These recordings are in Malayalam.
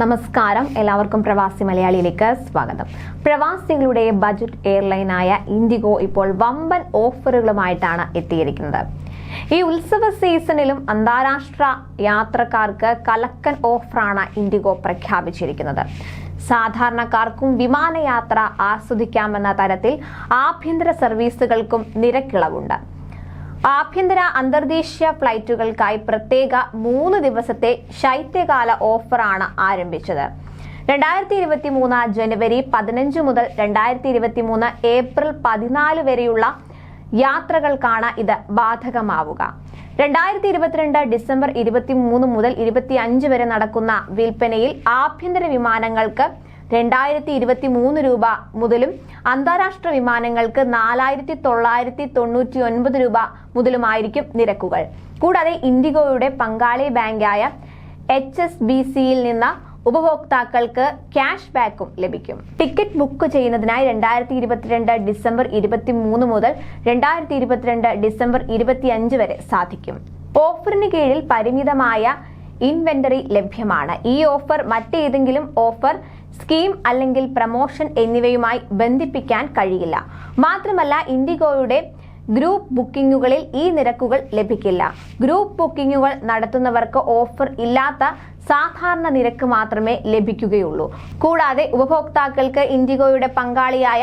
നമസ്കാരം. എല്ലാവർക്കും പ്രവാസി മലയാളിയിലേക്ക് സ്വാഗതം. പ്രവാസികളുടെ ബജറ്റ് എയർലൈനായ ഇൻഡിഗോ ഇപ്പോൾ വമ്പൻ ഓഫറുകളുമായിട്ടാണ് എത്തിയിരിക്കുന്നത്. ഈ ഉത്സവ സീസണിലും അന്താരാഷ്ട്ര യാത്രക്കാർക്ക് കലക്കൻ ഓഫറാണ് ഇൻഡിഗോ പ്രഖ്യാപിച്ചിരിക്കുന്നത്. സാധാരണക്കാർക്കും വിമാനയാത്ര ആസ്വദിക്കാമെന്ന തരത്തിൽ ആഭ്യന്തര സർവീസുകൾക്കും നിരക്കിളവുണ്ട്. ആഭ്യന്തര അന്തർദേശീയ ഫ്ലൈറ്റുകൾക്കായി പ്രത്യേക മൂന്ന് ദിവസത്തെ ശൈത്യകാല ഓഫറാണ് ആരംഭിച്ചത്. രണ്ടായിരത്തി ഇരുപത്തി മൂന്ന് ജനുവരി പതിനഞ്ച് മുതൽ രണ്ടായിരത്തി ഇരുപത്തി മൂന്ന് ഏപ്രിൽ പതിനാല് വരെയുള്ള യാത്രകൾക്കാണ് ഇത് ബാധകമാവുക. രണ്ടായിരത്തി ഇരുപത്തിരണ്ട് ഡിസംബർ ഇരുപത്തി മൂന്ന് മുതൽ ഇരുപത്തി അഞ്ച് വരെ നടക്കുന്ന വിൽപ്പനയിൽ ആഭ്യന്തര വിമാനങ്ങൾക്ക് രണ്ടായിരത്തി ഇരുപത്തി മൂന്ന് രൂപ മുതലും അന്താരാഷ്ട്ര വിമാനങ്ങൾക്ക് നാലായിരത്തി തൊള്ളായിരത്തി തൊണ്ണൂറ്റി ഒൻപത് രൂപ മുതലുമായിരിക്കും നിരക്കുകൾ. കൂടാതെ ഇൻഡിഗോയുടെ പങ്കാളി ബാങ്കായ എച്ച് എസ് ബി സിയിൽ നിന്ന് ഉപഭോക്താക്കൾക്ക് ക്യാഷ് ബാക്കും ലഭിക്കും. ടിക്കറ്റ് ബുക്ക് ചെയ്യുന്നതിനായി രണ്ടായിരത്തി ഇരുപത്തിരണ്ട് ഡിസംബർ ഇരുപത്തി മൂന്ന് മുതൽ രണ്ടായിരത്തി ഇരുപത്തിരണ്ട് ഡിസംബർ ഇരുപത്തി അഞ്ച് വരെ സാധിക്കും. ഓഫറിന് കീഴിൽ പരിമിതമായ ഇൻവെന്ററി ലഭ്യമാണ്. ഈ ഓഫർ മറ്റേതെങ്കിലും ഓഫർ സ്കീം അല്ലെങ്കിൽ പ്രമോഷൻ എന്നിവയുമായി ബന്ധിപ്പിക്കാൻ കഴിയില്ല. മാത്രമല്ല ഇൻഡിഗോയുടെ ഗ്രൂപ്പ് ബുക്കിംഗുകളിൽ ഈ നിരക്കുകൾ ലഭിക്കില്ല. ഗ്രൂപ്പ് ബുക്കിംഗുകൾ നടത്തുന്നവർക്ക് ഓഫർ ഇല്ലാത്ത സാധാരണ നിരക്ക് മാത്രമേ ലഭിക്കുകയുള്ളൂ. കൂടാതെ ഉപഭോക്താക്കൾക്ക് ഇൻഡിഗോയുടെ പങ്കാളിയായ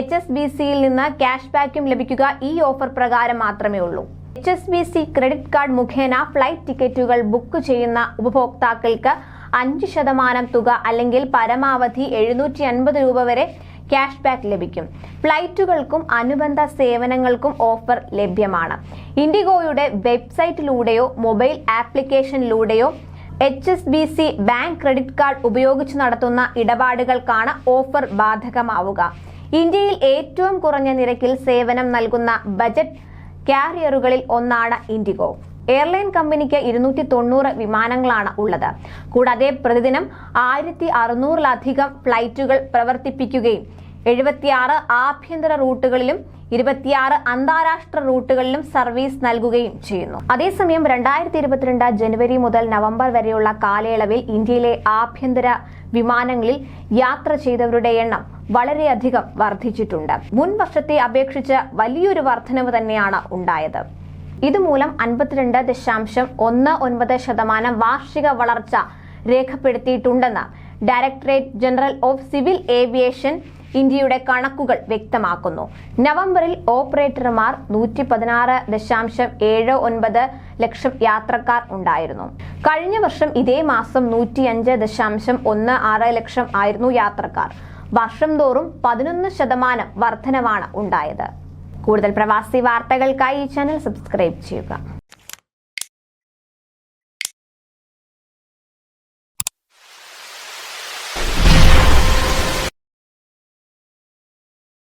എച്ച് എസ് ബി സിയിൽ നിന്ന് ക്യാഷ് ബാക്കും ലഭിക്കുക ഈ ഓഫർ പ്രകാരം മാത്രമേ ഉള്ളൂ. H S B C credit card മുഖേന ഫ്ലൈറ്റ് ടിക്കറ്റുകൾ ബുക്ക് ചെയ്യുന്ന ഉപഭോക്താക്കൾക്ക് അഞ്ച് ശതമാനം തുക അല്ലെങ്കിൽ പരമാവധി എഴുന്നൂറ്റി അൻപത് രൂപ വരെ ക്യാഷ് ബാക്ക് ലഭിക്കും. ഫ്ലൈറ്റുകൾക്കും അനുബന്ധ സേവനങ്ങൾക്കും ഓഫർ ലഭ്യമാണ്. ഇൻഡിഗോയുടെ വെബ്സൈറ്റിലൂടെയോ mobile ആപ്ലിക്കേഷനിലൂടെയോ H S B C bank credit card ഉപയോഗിച്ച് നടത്തുന്ന ഇടപാടുകൾക്കാണ് ഓഫർ ബാധകമാവുക. ഇന്ത്യയിൽ ഏറ്റവും കുറഞ്ഞ നിരക്കിൽ സേവനം നൽകുന്ന ബജറ്റ് കാരിയറുകളിൽ ഒന്നാണ് ഇൻഡിഗോ. എയർലൈൻ കമ്പനിക്ക് ഇരുന്നൂറ്റി തൊണ്ണൂറ് വിമാനങ്ങളാണ് ഉള്ളത്. കൂടാതെ പ്രതിദിനം ആയിരത്തി അറുന്നൂറിലധികം ഫ്ലൈറ്റുകൾ പ്രവർത്തിപ്പിക്കുകയും എഴുപത്തിയാറ് ആഭ്യന്തര റൂട്ടുകളിലും ഇരുപത്തിയാറ് അന്താരാഷ്ട്ര റൂട്ടുകളിലും സർവീസ് നൽകുകയും ചെയ്യുന്നു. അതേസമയം രണ്ടായിരത്തി ഇരുപത്തിരണ്ട് ജനുവരി മുതൽ നവംബർ വരെയുള്ള കാലയളവിൽ ഇന്ത്യയിലെ ആഭ്യന്തര വിമാനങ്ങളിൽ യാത്ര ചെയ്തവരുടെ എണ്ണം വളരെയധികം വർദ്ധിച്ചിട്ടുണ്ട്. മുൻ വർഷത്തെ അപേക്ഷിച്ച് വലിയൊരു വർധനവ് തന്നെയാണ് ഉണ്ടായത്. ഇതുമൂലം അൻപത്തിരണ്ട് ദശാംശം ഒന്ന് ഒൻപത് ശതമാനം വാർഷിക വളർച്ച രേഖപ്പെടുത്തിയിട്ടുണ്ടെന്ന് directorate general of civil aviation ഇന്ത്യയുടെ കണക്കുകൾ വ്യക്തമാക്കുന്നു. നവംബറിൽ ഓപ്പറേറ്റർമാർ നൂറ്റി പതിനാറ് ദശാംശം ഏഴ് ഒൻപത് ലക്ഷം യാത്രക്കാർ ഉണ്ടായിരുന്നു. കഴിഞ്ഞ വർഷം ഇതേ മാസം നൂറ്റിയഞ്ച് ദശാംശം ഒന്ന് ആറ് ലക്ഷം ആയിരുന്നു യാത്രക്കാർ. വർഷം തോറും പതിനൊന്ന് ശതമാനം വർധനവാണ് ഉണ്ടായത്. കൂടുതൽ പ്രവാസി വാർത്തകൾക്കായി ഈ ചാനൽ സബ്സ്ക്രൈബ് ചെയ്യുക.